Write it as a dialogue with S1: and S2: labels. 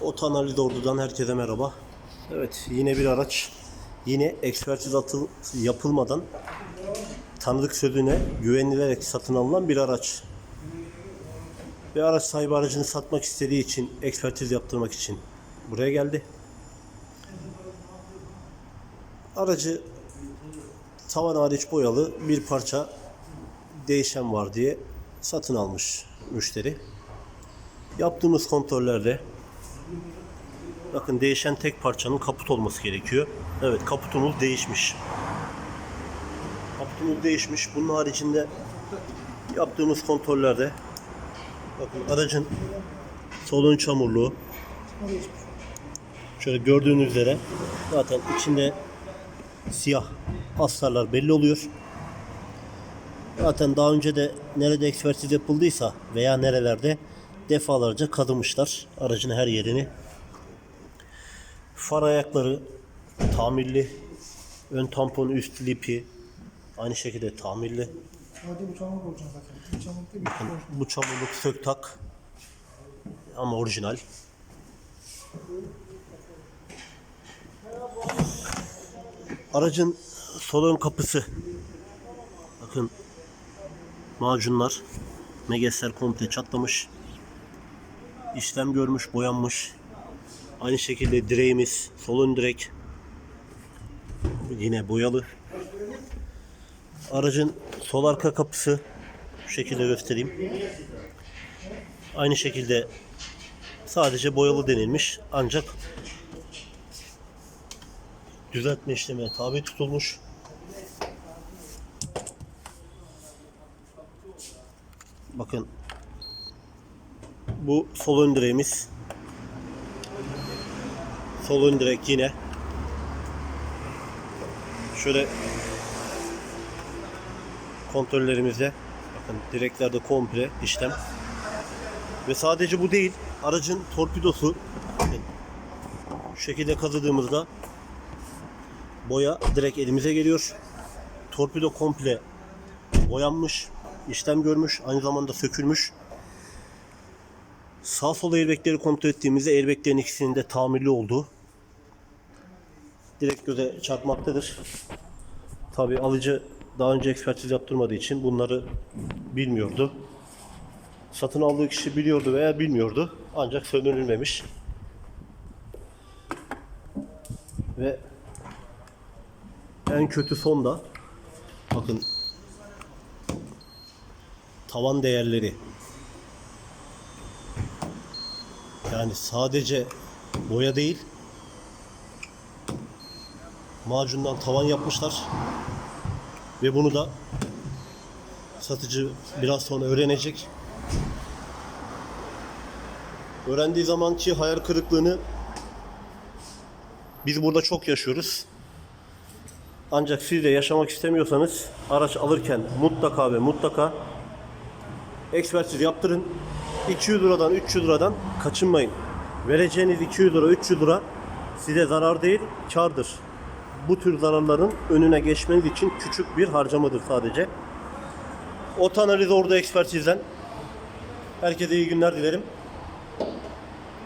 S1: Otanaliz Ordu'dan herkese merhaba. Evet yine bir araç. Yine ekspertiz atıl, yapılmadan tanıdık sözüne güvenilerek satın alınan bir araç. Bir araç sahibi aracını satmak istediği için, ekspertiz yaptırmak için buraya geldi. Aracı tavan hariç boyalı bir parça değişen var diye satın almış müşteri. Yaptığımız kontrollerde bakın değişen tek parçanın kaput olması gerekiyor. Evet kaputumuz değişmiş. Kaputumuz değişmiş. Bunun haricinde yaptığımız kontrollerde bakın aracın solun çamurluğu şöyle gördüğünüz üzere zaten içinde siyah astarlar belli oluyor. Zaten daha önce de nerede ekspertiz yapıldıysa veya nerelerde defalarca kazımışlar aracın her yerini. Far ayakları tamirli, ön tampon üst lipi aynı şekilde tamirli.
S2: Hadi bu çamur olacak zaten. Bu çamur değil mi?
S1: Bu çamurluk sök tak ama orijinal. Aracın sol ön kapısı. Bakın macunlar, megesler komple çatlamış. İşlem görmüş, boyanmış. Aynı şekilde direğimiz, sol ön direk yine boyalı. Aracın sol arka kapısı şu şekilde göstereyim. Aynı şekilde sadece boyalı denilmiş ancak düzeltme işlemine tabi tutulmuş. Bakın bu sol ön direğimiz. Sol ön direk yine. Şöyle kontrollerimizde bakın direklerde komple işlem. Ve sadece bu değil. Aracın torpidosu şu şekilde kazıdığımızda boya direkt elimize geliyor. Torpido komple boyanmış, işlem görmüş, aynı zamanda sökülmüş. Sağ sol airbagleri kontrol ettiğimizde airbaglerin ikisinin de tamirli olduğu direkt göze çarpmaktadır. Tabi alıcı daha önce ekspertiz yaptırmadığı için bunları bilmiyordu. Satın aldığı kişi biliyordu veya bilmiyordu. Ancak söndürülmemiş. Ve en kötü son da bakın tavan değerleri yani sadece boya değil macundan tavan yapmışlar ve bunu da satıcı biraz sonra öğrenecek. Öğrendiği zamanki hayal kırıklığını biz burada çok yaşıyoruz. Ancak siz de yaşamak istemiyorsanız araç alırken mutlaka ve mutlaka ekspertiz yaptırın. 200 liradan 300 liradan kaçınmayın. Vereceğiniz 200 lira 300 lira size zarar değil kardır. Bu tür zararların önüne geçmeniz için küçük bir harcamadır sadece. Otanaliz orada ekspertizden. Herkese iyi günler dilerim.